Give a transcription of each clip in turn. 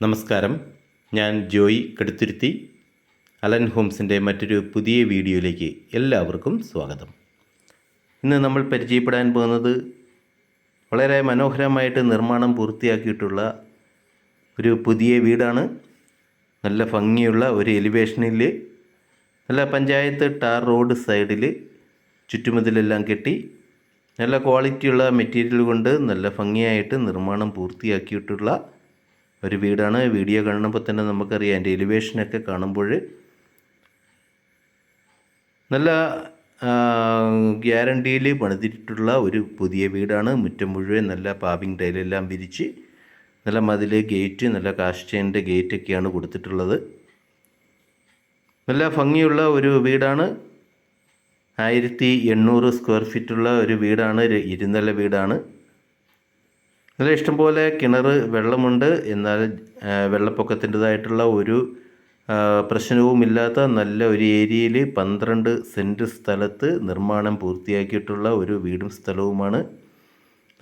നമസ്കാരം. ഞാൻ ജോയി കടുത്തുരുത്തി. അലൻ ഹോംസിന്റെ മറ്റൊരു പുതിയ വീഡിയോയിലേക്ക് എല്ലാവർക്കും സ്വാഗതം. ഇന്ന് നമ്മൾ പരിചയപ്പെടാൻ പോകുന്നത് വളരെ മനോഹരമായിട്ട് നിർമ്മാണം പൂർത്തിയാക്കിയിട്ടുള്ള ഒരു പുതിയ വീടാണ്. നല്ല ഭംഗിയുള്ള ഒരു എലിവേഷനിൽ നല്ല പഞ്ചായത്ത് ടാർ റോഡ് സൈഡിൽ ചുറ്റുമതിലെല്ലാം കെട്ടി നല്ല ക്വാളിറ്റിയുള്ള മെറ്റീരിയൽ കൊണ്ട് നല്ല ഭംഗിയായിട്ട് നിർമ്മാണം പൂർത്തിയാക്കിയിട്ടുള്ള ഒരു വീടാണ്. വീഡിയോ കാണുമ്പോൾ തന്നെ നമുക്കറിയാം അതിന്റെ എലിവേഷനൊക്കെ കാണുമ്പോൾ നല്ല ഗ്യാരണ്ടിയിൽ പണിതിട്ടുള്ള ഒരു പുതിയ വീടാണ്. മുറ്റം മുഴുവൻ നല്ല പാവിങ് ടൈലെല്ലാം വിരിച്ച് നല്ല മതിൽ ഗേറ്റ് നല്ല കാസ്റ്റേന്റെ ഗേറ്റൊക്കെയാണ് കൊടുത്തിട്ടുള്ളത്. നല്ല ഭംഗിയുള്ള ഒരു വീടാണ്. ആയിരത്തി എണ്ണൂറ് സ്ക്വയർ ഫീറ്റുള്ള ഒരു വീടാണ്. ഇരുന്നല വീടാണ്. നല്ല ഇഷ്ടംപോലെ കിണർ വെള്ളമുണ്ട്. എന്നാൽ വെള്ളപ്പൊക്കത്തിന്റെതായിട്ടുള്ള ഒരു പ്രശ്നവുമില്ലാത്ത നല്ല ഒരു ഏരിയയിൽ പന്ത്രണ്ട് സെന്റ് സ്ഥലത്ത് നിർമ്മാണം പൂർത്തിയാക്കിയിട്ടുള്ള ഒരു വീടും സ്ഥലവുമാണ്.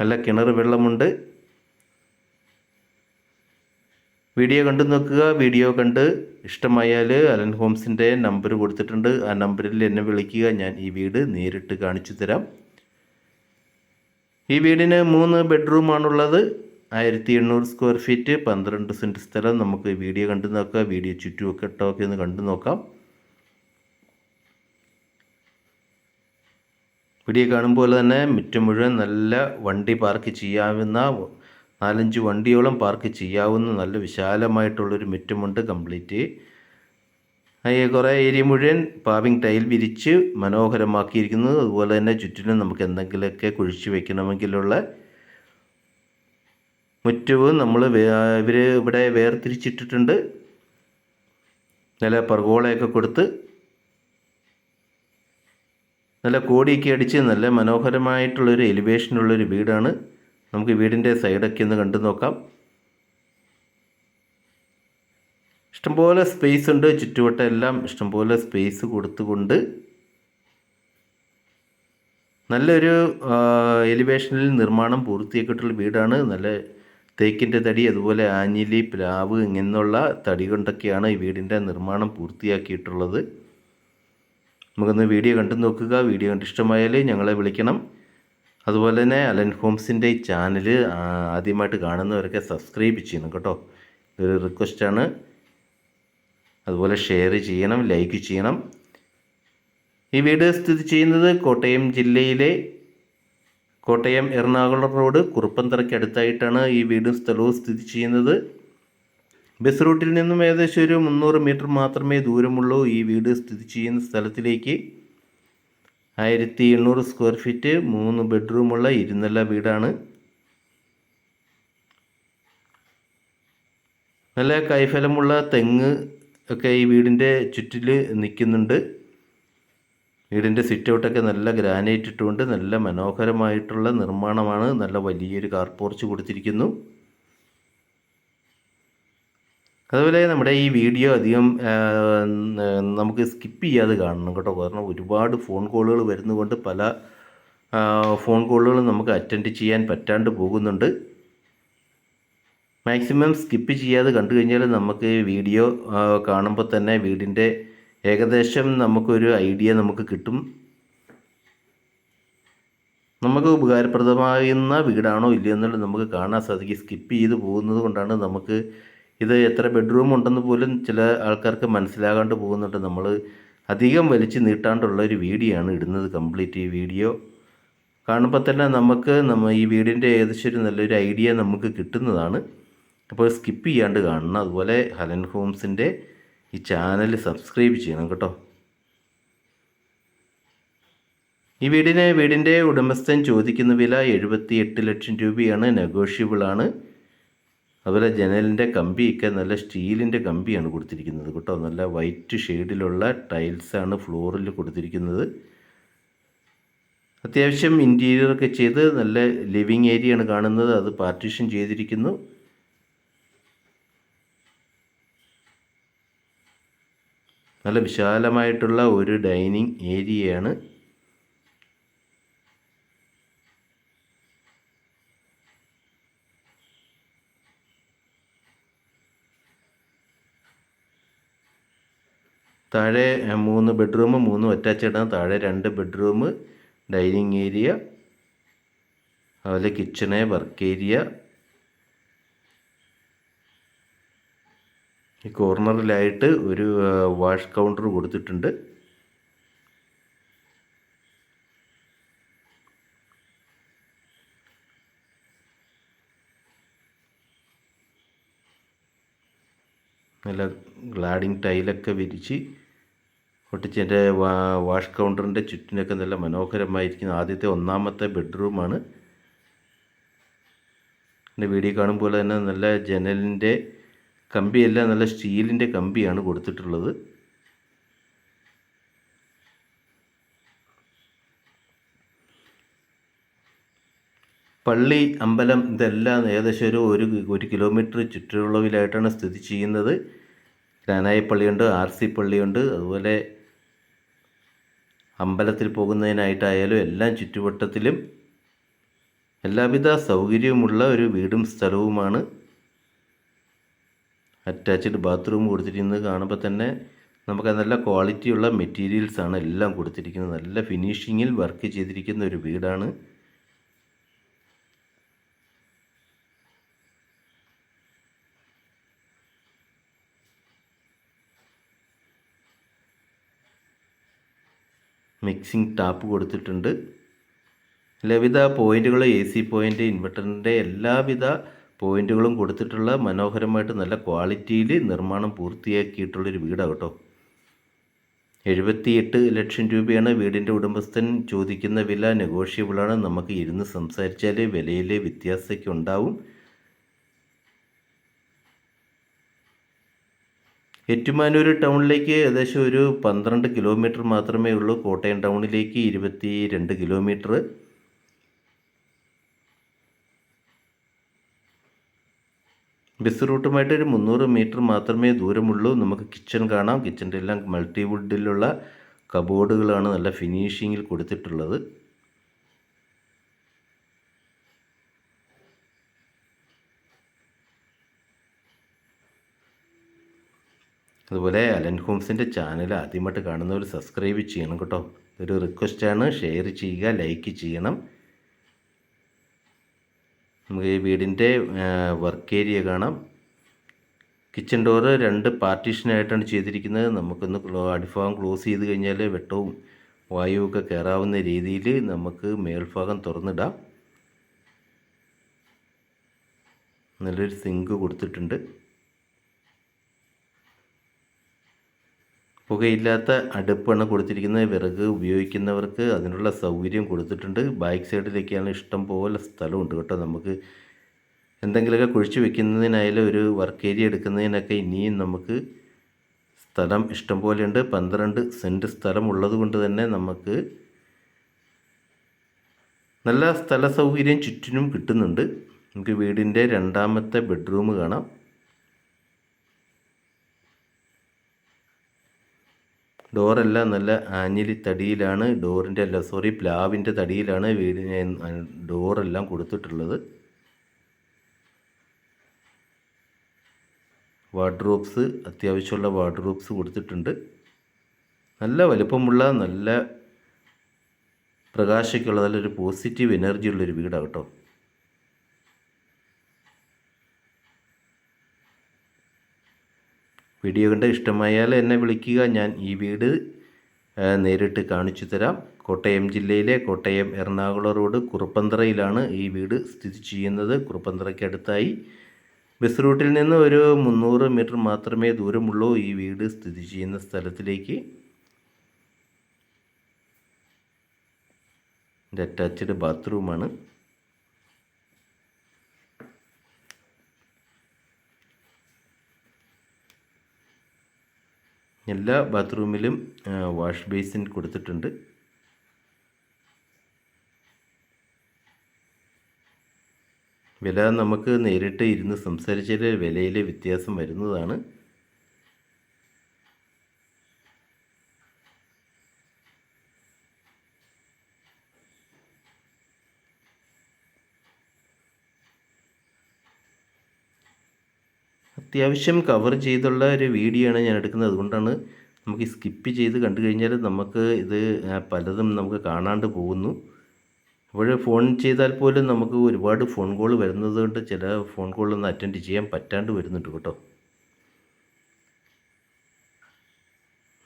നല്ല കിണർ വെള്ളമുണ്ട്. വീഡിയോ കണ്ടു നോക്കുക. വീഡിയോ കണ്ട് ഇഷ്ടമായാൽ അലൻ ഹോംസിന്റെ നമ്പർ കൊടുത്തിട്ടുണ്ട്. ആ നമ്പറിൽ എന്നെ വിളിക്കുക. ഞാൻ ഈ വീട് നേരിട്ട് കാണിച്ചു തരാം. ഈ വീടിന് മൂന്ന് ബെഡ്റൂമാണുള്ളത്. ആയിരത്തി എണ്ണൂറ് സ്ക്വയർ ഫീറ്റ് പന്ത്രണ്ട് സെന്റ് സ്ഥലം. നമുക്ക് വീഡിയോ കണ്ടു നോക്കാം. വീഡിയോ ചുറ്റുമൊക്കെ ഇട്ടൊക്കെ ഒന്ന് കണ്ടു നോക്കാം. വീഡിയോ കാണുമ്പോൾ തന്നെ മുറ്റം മുഴുവൻ നല്ല വണ്ടി പാർക്ക് ചെയ്യാവുന്ന നാലഞ്ച് വണ്ടിയോളം പാർക്ക് ചെയ്യാവുന്ന നല്ല വിശാലമായിട്ടുള്ളൊരു മുറ്റമുണ്ട് കംപ്ലീറ്റ്. കുറേ ഏരിയ മുഴുവൻ പാവിങ് ടൈൽ വിരിച്ച് മനോഹരമാക്കിയിരിക്കുന്നു അതുപോലെ തന്നെ ചുറ്റിനും നമുക്ക് എന്തെങ്കിലുമൊക്കെ കുഴിച്ച് വെക്കണമെങ്കിലുള്ള മുറ്റവും നമ്മൾ ഇവർ ഇവിടെ വേർതിരിച്ചിട്ടിട്ടുണ്ട്. നല്ല പർഗോളയൊക്കെ കൊടുത്ത് നല്ല കോടിയൊക്കെ അടിച്ച് നല്ല മനോഹരമായിട്ടുള്ളൊരു എലിവേഷനുള്ളൊരു വീടാണ്. നമുക്ക് വീടിന്റെ സൈഡൊക്കെ ഒന്ന് കണ്ടു നോക്കാം. ഇഷ്ടംപോലെ സ്പേസ് ഉണ്ട്. ചുറ്റുവട്ടം എല്ലാം ഇഷ്ടംപോലെ സ്പേസ് കൊടുത്തുകൊണ്ട് നല്ലൊരു എലിവേഷനിൽ നിർമ്മാണം പൂർത്തിയാക്കിയിട്ടുള്ള വീടാണ്. നല്ല തേക്കിന്റെ തടി അതുപോലെ ആഞ്ഞിലി പ്ലാവ് ഇങ്ങനെയുള്ള തടി കൊണ്ടൊക്കെയാണ് ഈ വീടിന്റെ നിർമ്മാണം പൂർത്തിയാക്കിയിട്ടുള്ളത്. നമുക്കൊന്ന് വീഡിയോ കണ്ടു നോക്കുക. വീഡിയോ കണ്ട് ഇഷ്ടമായാൽ ഞങ്ങളെ വിളിക്കണം. അതുപോലെ തന്നെ അലൻ ഹോംസിന്റെ ചാനൽ ആദ്യമായിട്ട് കാണുന്നവരൊക്കെ സബ്സ്ക്രൈബ് ചെയ്യണം കേട്ടോ. ഒരു റിക്വസ്റ്റാണ് അതുപോലെ ഷെയർ ചെയ്യണം ലൈക്ക് ചെയ്യണം. ഈ വീട് സ്ഥിതി ചെയ്യുന്നത് കോട്ടയം ജില്ലയിലെ കോട്ടയം എറണാകുളം റോഡ് കുറുപ്പന്തറയ്ക്ക് അടുത്തായിട്ടാണ് ഈ വീടും സ്ഥലവും സ്ഥിതി ചെയ്യുന്നത്. ബസ് റൂട്ടിൽ നിന്നും ഏകദേശം ഒരു മുന്നൂറ് മീറ്റർ മാത്രമേ ദൂരമുള്ളൂ ഈ വീട് സ്ഥിതി ചെയ്യുന്ന സ്ഥലത്തിലേക്ക്. ആയിരത്തി എണ്ണൂറ് സ്ക്വയർ ഫീറ്റ് മൂന്ന് ബെഡ്റൂമുള്ള ഇരുനില വീടാണ്. നല്ല കൈഫലമുള്ള തെങ്ങ് ഒക്കെ ഈ വീടിന്റെ ചുറ്റിൽ നിൽക്കുന്നുണ്ട്. വീടിന്റെ സിറ്റ് ഔട്ടൊക്കെ നല്ല ഗ്രാനൈറ്റ് ഇട്ടുകൊണ്ട് നല്ല മനോഹരമായിട്ടുള്ള നിർമ്മാണമാണ്. നല്ല വലിയൊരു കാർ പോർച്ച് കൊടുത്തിരിക്കുന്നു. അതുപോലെ നമ്മുടെ ഈ വീഡിയോ അധികം നമുക്ക് സ്കിപ്പ് ചെയ്യാതെ കാണണം കേട്ടോ. കാരണം ഒരുപാട് ഫോൺ കോളുകൾ വരുന്നതുകൊണ്ട് പല ഫോൺ കോളുകളും നമുക്ക് അറ്റൻഡ് ചെയ്യാൻ പറ്റാണ്ട് പോകുന്നുണ്ട്. മാക്സിമം സ്കിപ്പ് ചെയ്യാതെ കണ്ടു കഴിഞ്ഞാൽ നമുക്ക് വീഡിയോ കാണുമ്പോൾ തന്നെ വീടിന്റെ ഏകദേശം നമുക്കൊരു ഐഡിയ നമുക്ക് കിട്ടും. നമുക്ക് ഉപകാരപ്രദമാകുന്ന വീടാണോ ഇല്ലയോ എന്നുള്ളത് നമുക്ക് കാണാൻ സാധിക്കും. സ്കിപ്പ് ചെയ്ത് പോകുന്നത് കൊണ്ടാണ് നമുക്ക് ഇത് എത്ര ബെഡ്റൂം ഉണ്ടെന്ന് പോലും ചില ആൾക്കാർക്ക് മനസ്സിലാകാണ്ട് പോകുന്നുണ്ട്. നമ്മൾ അധികം വലിച്ചു നീട്ടാണ്ടുള്ള ഒരു വീഡിയോ ആണ് ഇടുന്നത് കംപ്ലീറ്റ് ഈ വീഡിയോ കാണുമ്പോൾ തന്നെ നമുക്ക് നമ്മ ഈ വീടിന്റെ ഏകദേശം ഒരു നല്ലൊരു ഐഡിയ നമുക്ക് കിട്ടുന്നതാണ്. അപ്പോൾ സ്കിപ്പ് ചെയ്യാണ്ട് കാണണം. അതുപോലെ ഹലൻ ഹോംസിന്റെ ഈ ചാനൽ സബ്സ്ക്രൈബ് ചെയ്യണം കേട്ടോ. ഈ വീടിന് വീടിന്റെ ഉടമസ്ഥൻ ചോദിക്കുന്ന വില എഴുപത്തി എട്ട് ലക്ഷം രൂപയാണ്. നെഗോഷ്യബിൾ ആണ്. അതുപോലെ ജനലിന്റെ കമ്പിയൊക്കെ നല്ല സ്റ്റീലിന്റെ കമ്പിയാണ് കൊടുത്തിരിക്കുന്നത് കേട്ടോ. നല്ല വൈറ്റ് ഷെയ്ഡിലുള്ള ടൈൽസാണ് ഫ്ലോറിൽ കൊടുത്തിരിക്കുന്നത്. അത്യാവശ്യം ഇന്റീരിയറൊക്കെ ചെയ്ത് നല്ല ലിവിങ് ഏരിയയാണ് കാണുന്നത്. അത് പാർട്ടീഷൻ ചെയ്തിരിക്കുന്നു. നല്ല വിശാലമായിട്ടുള്ള ഒരു ഡൈനിങ് ഏരിയയാണ്. താഴെ മൂന്ന് ബെഡ്റൂം മൂന്ന് ഒറ്റാച്ചിടാം താഴെ രണ്ട് ബെഡ്റൂം ഡൈനിങ് ഏരിയ അതുപോലെ കിച്ചണ് വർക്ക് ഏരിയ ഈ കോർണറിലായിട്ട് ഒരു വാഷ് കൗണ്ടർ കൊടുത്തിട്ടുണ്ട്. നല്ല ഗ്ലാഡിങ് ടൈലൊക്കെ വിരിച്ച് ഒട്ടിച്ചതിന്റെ വാഷ് കൗണ്ടറിന്റെ ചുറ്റിനൊക്കെ നല്ല മനോഹരമായിരിക്കുന്ന ആദ്യത്തെ ഒന്നാമത്തെ ബെഡ്റൂമാണ്. എന്റെ വീഡിയോ കാണുമ്പോൾ തന്നെ നല്ല ജനലിന്റെ കമ്പിയെല്ലാം നല്ല സ്റ്റീലിന്റെ കമ്പിയാണ് കൊടുത്തിട്ടുള്ളത്. പള്ളി അമ്പലം ഇതെല്ലാം ഏകദേശം ഒരു ഒരു ഒരു കിലോമീറ്റർ ചുറ്റളവിലായിട്ടാണ് സ്ഥിതി ചെയ്യുന്നത്. ഗ്രാനായി പള്ളിയുണ്ട് ആർ സി പള്ളിയുണ്ട്. അതുപോലെ അമ്പലത്തിൽ പോകുന്നതിനായിട്ടായാലും എല്ലാം ചുറ്റുവട്ടത്തിലും എല്ലാവിധ സൗകര്യവുമുള്ള ഒരു വീടും സ്ഥലവുമാണ്. അറ്റാച്ച്ഡ് ബാത്റൂം കൊടുത്തിരിക്കുന്നത് കാണുമ്പോൾ തന്നെ നമുക്ക് നല്ല ക്വാളിറ്റിയുള്ള മെറ്റീരിയൽസാണ് എല്ലാം കൊടുത്തിരിക്കുന്നത്. നല്ല ഫിനിഷിങ്ങിൽ വർക്ക് ചെയ്തിരിക്കുന്ന ഒരു വീടാണ്. മിക്സിംഗ് ടാപ്പ് കൊടുത്തിട്ടുണ്ട്. എല്ലാവിധ പോയിന്റുകൾ എ സി പോയിന്റ് ഇൻവെർട്ടറിന്റെ എല്ലാവിധ പോയിന്റുകളും കൊടുത്തിട്ടുള്ള മനോഹരമായിട്ട് നല്ല ക്വാളിറ്റിയിൽ നിർമ്മാണം പൂർത്തിയാക്കിയിട്ടുള്ളൊരു വീടാണ് കേട്ടോ. എഴുപത്തിയെട്ട് ലക്ഷം രൂപയാണ് വീടിന്റെ ഉടമസ്ഥൻ ചോദിക്കുന്ന വില. നെഗോഷ്യബിളാണ്. നമുക്ക് ഇരുന്ന് സംസാരിച്ചാൽ വിലയിലെ വ്യത്യാസമൊക്കെ ഉണ്ടാവും. ഏറ്റുമാനൂർ ടൗണിലേക്ക് ഏകദേശം ഒരു പന്ത്രണ്ട് കിലോമീറ്റർ മാത്രമേ ഉള്ളൂ. കോട്ടയം ടൗണിലേക്ക് ഇരുപത്തി രണ്ട് കിലോമീറ്റർ. ബസ് റൂട്ടുമായിട്ട് ഒരു മുന്നൂറ് മീറ്റർ മാത്രമേ ദൂരമുള്ളൂ. നമുക്ക് കിച്ചൺ കാണാം. കിച്ചന്റെ എല്ലാം മൾട്ടി വുഡിലുള്ള കബോർഡുകളാണ് നല്ല ഫിനിഷിങ്ങിൽ കൊടുത്തിട്ടുള്ളത്. അതുപോലെ അലൻ ഹോംസിന്റെ ചാനൽ ആദ്യമായിട്ട് കാണുന്നവർ സബ്സ്ക്രൈബ് ചെയ്യണം കേട്ടോ. ഒരു റിക്വസ്റ്റാണ്. ഷെയർ ചെയ്യുക ലൈക്ക് ചെയ്യണം. നമുക്ക് ഈ വീടിന്റെ വർക്ക് ഏരിയ കാണാം. കിച്ചൺ ഡോറ് രണ്ട് പാർട്ടീഷനായിട്ടാണ് ചെയ്തിരിക്കുന്നത്. നമുക്കൊന്ന് അടിഭാഗം ക്ലോസ് ചെയ്ത് കഴിഞ്ഞാൽ വെട്ടവും വായുവൊക്കെ കയറാവുന്ന രീതിയിൽ നമുക്ക് മേൽഭാഗം തുറന്നിടാം. നല്ലൊരു സിങ്ക് കൊടുത്തിട്ടുണ്ട്. പുകയില്ലാത്ത അടുപ്പാണ് കൊടുത്തിരിക്കുന്നത്. വിറക് ഉപയോഗിക്കുന്നവർക്ക് അതിനുള്ള സൗകര്യം കൊടുത്തിട്ടുണ്ട്. ബാക്ക് സൈഡിലേക്കാണ് ഇഷ്ടം പോലെ സ്ഥലമുണ്ട് കേട്ടോ നമുക്ക്. എന്തെങ്കിലുമൊക്കെ കുഴിച്ച് വെക്കുന്നതിനായാലും ഒരു വർക്ക് ഏരിയ എടുക്കുന്നതിനൊക്കെ ഇനിയും നമുക്ക് സ്ഥലം ഇഷ്ടം പോലെയുണ്ട്. പന്ത്രണ്ട് സെന്റ് സ്ഥലം ഉള്ളത് കൊണ്ട് തന്നെ നമുക്ക് നല്ല സ്ഥല സൗകര്യം ചുറ്റിനും കിട്ടുന്നുണ്ട്. നമുക്ക് വീടിന്റെ രണ്ടാമത്തെ ബെഡ്റൂം കാണാം. ഡോറെല്ലാം നല്ല ആഞ്ഞിലി തടിയിലാണ് ഡോറിന്റെ അല്ല സോറി പ്ലാവിന്റെ തടിയിലാണ് വീടിന് ഡോറെല്ലാം കൊടുത്തിട്ടുള്ളത്. വാർഡ്രോബ്സ് അത്യാവശ്യമുള്ള വാർഡ്രോബ്സ് കൊടുത്തിട്ടുണ്ട്. നല്ല വലുപ്പമുള്ള നല്ല പ്രകാശിക്കുള്ള നല്ലൊരു പോസിറ്റീവ് എനർജി ഉള്ളൊരു വീടാണ് കേട്ടോ. വീഡിയോ കണ്ട് ഇഷ്ടമായാൽ എന്നെ വിളിക്കുക. ഞാൻ ഈ വീട് നേരിട്ട് കാണിച്ചു തരാം. കോട്ടയം ജില്ലയിലെ കോട്ടയം എറണാകുളം റോഡ് കുറുപ്പന്തറയിലാണ് ഈ വീട് സ്ഥിതി ചെയ്യുന്നത്. കുറുപ്പന്തറയ്ക്ക് അടുത്തായി ബസ് റൂട്ടിൽ നിന്ന് ഒരു മുന്നൂറ് മീറ്റർ മാത്രമേ ദൂരമുള്ളൂ ഈ വീട് സ്ഥിതി ചെയ്യുന്ന സ്ഥലത്തിലേക്ക്. അറ്റാച്ച്ഡ് ബാത്റൂമാണ് എല്ലാ ബാത്റൂമിലും വാഷ് ബേസിൻ കൊടുത്തിട്ടുണ്ട്. വില നമുക്ക് നേരിട്ട് ഇരുന്ന് സംസാരിച്ചാൽ വിലയിലെ വ്യത്യാസം വരുന്നതാണ്. അത്യാവശ്യം കവർ ചെയ്തുള്ള ഒരു വീഡിയോ ആണ് ഞാൻ എടുക്കുന്നത്. അതുകൊണ്ടാണ് നമുക്ക് സ്കിപ്പ് ചെയ്ത് കണ്ടു കഴിഞ്ഞാൽ നമുക്ക് ഇത് പലതും നമുക്ക് കാണാണ്ട് പോകുന്നു. അപ്പോൾ ഫോൺ ചെയ്താൽ പോലും നമുക്ക് ഒരുപാട് ഫോൺ കോൾ വരുന്നത് കൊണ്ട് ചില ഫോൺ കോളൊന്നും അറ്റൻഡ് ചെയ്യാൻ പറ്റാണ്ട് വരുന്നുണ്ട് കേട്ടോ.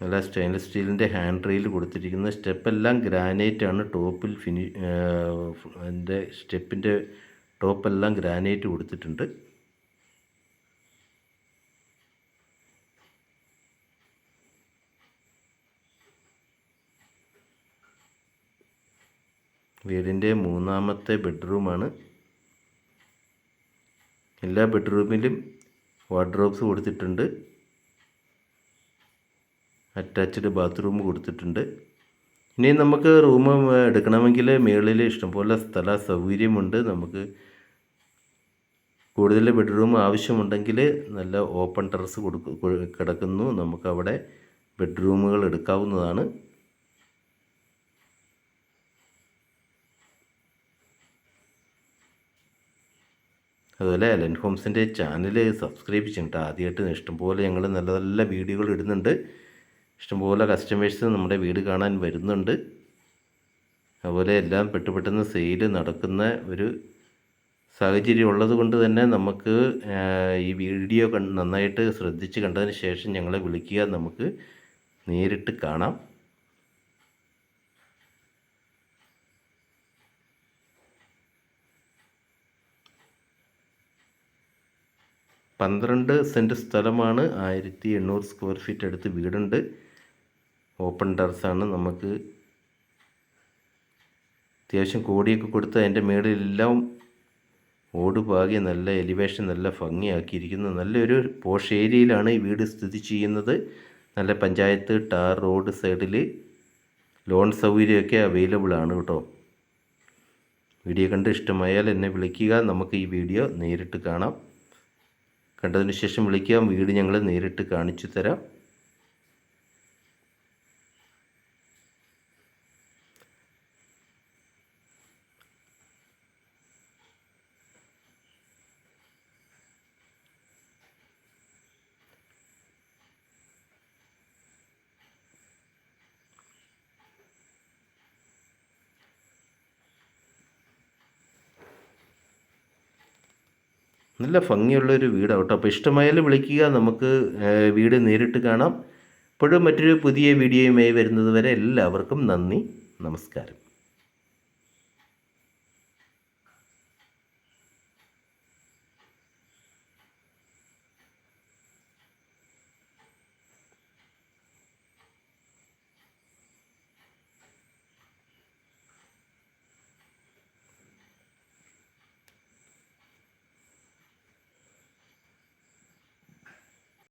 നല്ല സ്റ്റെയിൻലെസ് സ്റ്റീലിന്റെ ഹാൻഡ് റെയിൽ കൊടുത്തിരിക്കുന്ന സ്റ്റെപ്പെല്ലാം ആണ്. ടോപ്പിൽ ഫിനി അതിന്റെ സ്റ്റെപ്പിന്റെ ടോപ്പെല്ലാം ഗ്രാനൈറ്റ് കൊടുത്തിട്ടുണ്ട്. വീടിന്റെ മൂന്നാമത്തെ ബെഡ്റൂമാണ്. എല്ലാ ബെഡ്റൂമിലും വാർഡ്രോബ്സ് കൊടുത്തിട്ടുണ്ട്. അറ്റാച്ച്ഡ് ബാത്റൂം കൊടുത്തിട്ടുണ്ട്. ഇനി നമുക്ക് റൂം എടുക്കണമെങ്കിൽ മുകളിൽ ഇഷ്ടംപോലെ സ്ഥല സൗകര്യമുണ്ട്. നമുക്ക് കൂടുതൽ ബെഡ്റൂം ആവശ്യമുണ്ടെങ്കിൽ നല്ല ഓപ്പൺ ടെറസ് കൊടുക്കു കിടക്കുന്നു. നമുക്കവിടെ ബെഡ്റൂമുകൾ എടുക്കാവുന്നതാണ്. അതുപോലെ എലൻ ഹോംസിന്റെ ചാനൽ സബ്സ്ക്രൈബ് ചെയ്യണ്ട. ആദ്യമായിട്ട് ഇഷ്ടംപോലെ ഞങ്ങൾ നല്ല നല്ല വീഡിയോകൾ ഇടുന്നുണ്ട്. ഇഷ്ടംപോലെ കസ്റ്റമേഴ്സ് നമ്മുടെ വീട് കാണാൻ വരുന്നുണ്ട്. അതുപോലെ എല്ലാം പെട്ടുപെട്ടെന്ന് സെയിൽ നടക്കുന്ന ഒരു സാഹചര്യം ഉള്ളത് കൊണ്ട് തന്നെ നമുക്ക് ഈ വീഡിയോ നന്നായിട്ട് ശ്രദ്ധിച്ച് കണ്ടതിന് ശേഷം ഞങ്ങളെ വിളിക്കുക. നമുക്ക് നേരിട്ട് കാണാം. പന്ത്രണ്ട് സെന്റ് സ്ഥലമാണ് ആയിരത്തി എണ്ണൂറ് സ്ക്വയർ ഫീറ്റ് അടുത്ത് വീടുണ്ട്. ഓപ്പൺ ടെറസാണ് നമുക്ക് അത്യാവശ്യം കോടിയൊക്കെ കൊടുത്ത് അതിന്റെ മേളിലെല്ലാം ഓട് പാകി നല്ല എലിവേഷൻ നല്ല ഭംഗിയാക്കിയിരിക്കുന്നു. നല്ലൊരു പോഷ് ഏരിയയിലാണ് ഈ വീട് സ്ഥിതി ചെയ്യുന്നത്. നല്ല പഞ്ചായത്ത് ടാർ റോഡ് സൈഡിൽ ലോൺ സൗകര്യമൊക്കെ അവൈലബിൾ ആണ് കേട്ടോ. വീഡിയോ കണ്ട് ഇഷ്ടമായാൽ എന്നെ വിളിക്കുക. നമുക്ക് ഈ വീഡിയോ നേരിട്ട് കാണാം. കണ്ടതിന് ശേഷം വിളിക്കാം വീട് ഞങ്ങൾ നേരിട്ട് കാണിച്ചു തരാം നല്ല ഭംഗിയുള്ളൊരു വീടാണ് കേട്ടോ അപ്പോൾ ഇഷ്ടമായാലും വിളിക്കുക. നമുക്ക് വീട് നേരിട്ട് കാണാം. ഇപ്പോഴും മറ്റൊരു പുതിയ വീഡിയോയുമായി വരുന്നത് വരെ എല്ലാവർക്കും നന്ദി. നമസ്കാരം.